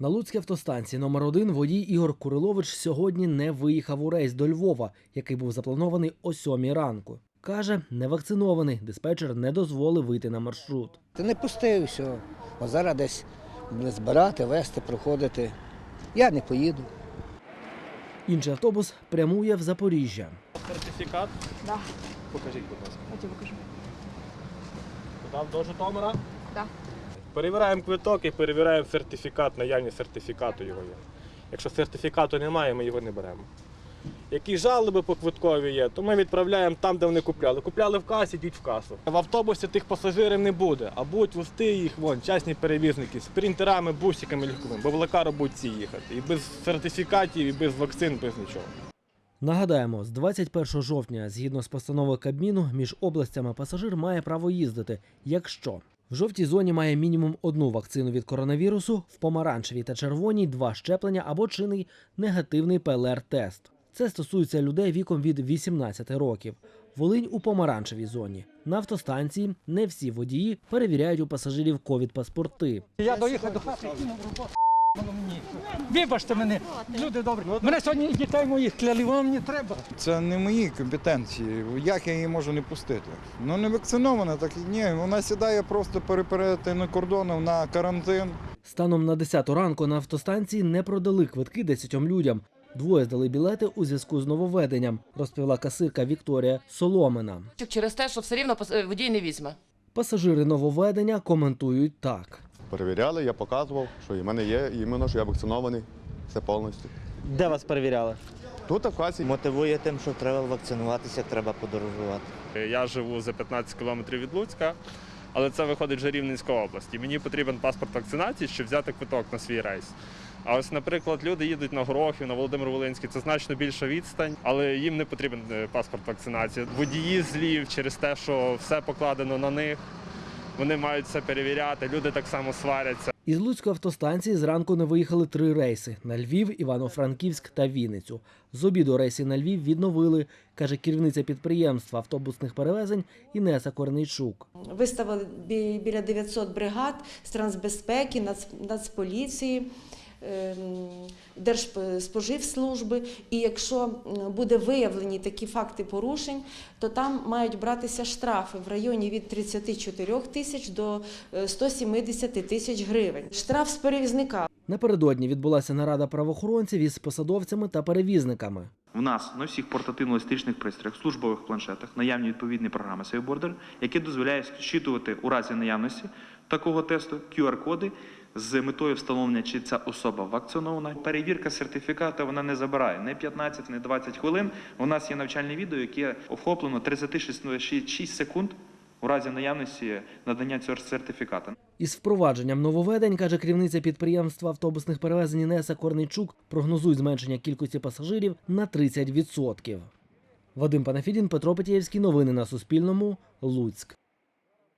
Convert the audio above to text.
На Луцькій автостанції номер 1 водій Ігор Курилович сьогодні не виїхав у рейс до Львова, який був запланований о 7 ранку. Каже, не вакцинований. Диспетчер не дозволив вийти на маршрут. Та не пустив все. Бо зараз десь збирати, вести, проходити. Я не поїду. Інший автобус прямує в Запоріжжя. Сертифікат? Да. Покажіть, будь ласка. Я тебе покажу. Туди до Житомира? Да. Перевіряємо квиток і перевіряємо сертифікат, наявність сертифікату його є. Якщо сертифікату немає, ми його не беремо. Які жалоби по квиткові є, то ми відправляємо там, де вони купляли. Купляли в касі, йдіть в касу. В автобусі тих пасажирів не буде, а будуть вести їх вон, частні перевізники з принтерами, бусиками легковими, бо в лекару будуть ці їхати. І без сертифікатів, і без вакцин, без нічого. Нагадаємо, з 21 жовтня, згідно з постановою Кабміну, між областями пасажир має право їздити, якщо в жовтій зоні має мінімум одну вакцину від коронавірусу, в помаранчевій та червоній два щеплення або чинний негативний ПЛР-тест. Це стосується людей віком від 18 років. Волинь у помаранчевій зоні. На автостанції не всі водії перевіряють у пасажирів ковід-паспорти. Я доїхав до хати, Вибачте мене, люди добрі. Мене сьогодні дітей моїх кляли, воно мені треба. Це не мої компетенції. Як я її можу не пустити? Ну не вакцинована, так і ні. Вона сідає просто переперетину кордоном на карантин. Станом на 10 ранку на автостанції не продали квитки 10 людям. Двоє здали білети у зв'язку з нововведенням, розповіла касирка Вікторія Соломина. через те, що все рівно водій не візьме. Пасажири нововведення коментують так. Перевіряли, я показував, що і в мене є іменно, що я вакцинований. Все повністю. Де вас перевіряли? Тут в касі Мотивує тим, що треба вакцинуватися, треба подорожувати. Я живу за 15 кілометрів від Луцька, але це виходить вже Рівненська область. І мені потрібен паспорт вакцинації, щоб взяти квиток на свій рейс. А ось, наприклад, люди їдуть на Горохів, на Володимир Волинський, це значно більша відстань, але їм не потрібен е, паспорт вакцинації. Водії злі через те, що все покладено на них. Вони мають все перевіряти, люди так само сваряться. Із Луцької автостанції зранку не виїхали три рейси на Львів, Івано-Франківськ та Вінницю. З обіду рейси на Львів відновили, каже керівниця підприємства автобусних перевезень Інеса Корнейчук. Виставили бі- біля 900 бригад з трансбезпеки, Нац- Нацполіції, Держспоживслужби. І якщо буде виявлені такі факти порушень, то там мають братися штрафи в районі від 34 тисяч до е, 170 тисяч гривень. Штраф з перевізника Напередодні відбулася нарада правоохоронців із посадовцями та перевізниками. В нас на всіх портативно-листичних пристроях, службових планшетах наявні відповідні програми SafeBorder, які дозволяють щитувати у разі наявності такого тесту QR-коди з метою встановлення, чи ця особа вакцинована. Перевірка сертифіката вона не забирає не 15, не 20 хвилин. У нас є навчальне відео, яке охоплено 36 секунд у разі наявності надання цього сертифіката. Із впровадженням нововведень, каже керівниця підприємства автобусних перевезень Інеса Корнейчук, прогнозують зменшення кількості пасажирів на 30%. Вадим Панафідін, Петро Петєвський. Новини на Суспільному. Луцьк.